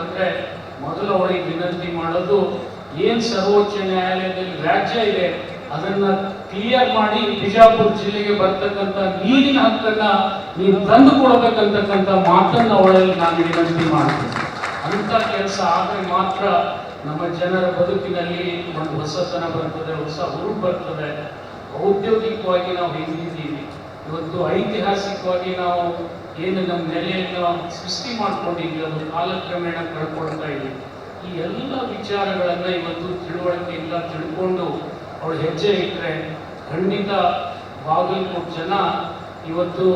ಬಂದ್ರೆ ಮೊದಲು ಅವರಿಗೆ ವಿನಂತಿ ಮಾಡೋದು ಏನ್ ಸರ್ವೋಚ್ಚ ನ್ಯಾಯಾಲಯದಲ್ಲಿ ರಾಜ್ಯ ಇದೆ ಅದನ್ನ ಕ್ಲಿಯರ್ ಮಾಡಿ ಬಿಜಾಪುರ ಜಿಲ್ಲೆಗೆ ಬರ್ತಕ್ಕಂಥ ನೀರಿನ ಹಕ್ಕನ್ನ ನೀವು ತಂದು ಕೊಡಬೇಕಂತಕ್ಕಂಥ ಮಾತನ್ನ ಅವಳಲ್ಲಿ ನಾನು ವಿನಂತಿ ಮಾಡ್ತೀನಿ. ಅಂತ ಕೆಲಸ ಆದರೆ ಮಾತ್ರ ನಮ್ಮ ಜನರ ಬದುಕಿನಲ್ಲಿ ಒಂದು ಹೊಸತನ ಬರ್ತದೆ, ಹೊಸ ಹುರುಪು ಬರ್ತದೆ. ಔದ್ಯೋಗಿಕವಾಗಿ ನಾವು ಹಿಂದಿದ್ದೀವಿ ಇವತ್ತು ಐತಿಹಾಸಿಕವಾಗಿ ನಾವು ಏನು ನಮ್ಮ ನೆಲೆಯನ್ನು ಸೃಷ್ಟಿ ಮಾಡ್ಕೊಂಡಿದ್ವಿ ಅದು ಕಾಲಕ್ರಮೇಣ ಕಳ್ಕೊಳ್ತಾ ಇದ್ವಿ ಈ ಎಲ್ಲ ವಿಚಾರಗಳನ್ನ ಇವತ್ತು ತಿಳುವಳಿಕೆಯಿಂದ ತಿಳ್ಕೊಂಡು ಅವಳು ಹೆಜ್ಜೆ ಇಟ್ಟರೆ ಖಂಡಿತ ಬಾಗಲ್ಕೋಟ್ ಜನ ಇವತ್ತು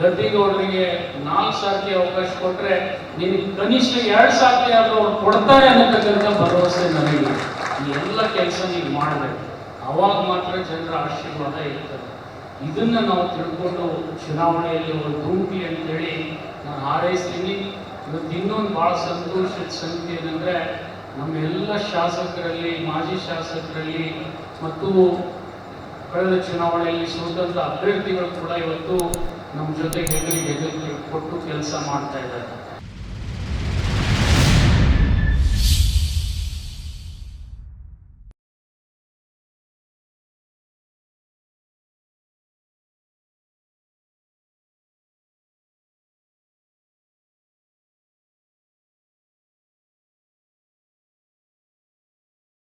ಗದ್ದಿಗೌಡರಿಗೆ ನಾಲ್ಕು ಸಾಕಿ ಅವಕಾಶ ಕೊಟ್ಟರೆ ನಿನಗೆ ಕನಿಷ್ಠ ಎರಡು ಸಾರ್ತಿ ಆದರೂ ಅವ್ರು ಕೊಡ್ತಾರೆ ಅನ್ನತಕ್ಕಂಥ ಭರವಸೆ ನನಗೆ ಈ ಎಲ್ಲ ಕೆಲಸ ನೀವು ಮಾಡಬೇಕು. ಅವಾಗ ಮಾತ್ರ ಜನರ ಆಶೀರ್ವಾದ ಇರ್ತದೆ. ಇದನ್ನ ನಾವು ತಿಳ್ಕೊಂಡು ಚುನಾವಣೆಯಲ್ಲಿ ಒಂದು ಧೂಮ್ಕಿ ಅಂತೇಳಿ ನಾನು ಹಾರೈಸ್ತೀನಿ. ಇವತ್ತು ಇನ್ನೊಂದು ಭಾಳ ಸಂತೋಷದ ಸಂಗತಿ ಏನಂದರೆ ನಮ್ಮ ಎಲ್ಲ ಶಾಸಕರಲ್ಲಿ, ಮಾಜಿ ಶಾಸಕರಲ್ಲಿ ಮತ್ತು ಕಳೆದ ಚುನಾವಣೆಯಲ್ಲಿ ಸೋತಂಥ ಅಭ್ಯರ್ಥಿಗಳು ಕೂಡ ಇವತ್ತು ನಮ್ಮ ಜೊತೆಗೆ ಹೆಗಲಿಗೆ ಹೆಗಲಿಗೆ ಕೊಟ್ಟು ಕೆಲಸ ಮಾಡ್ತಾ ಇದ್ದಾರೆ.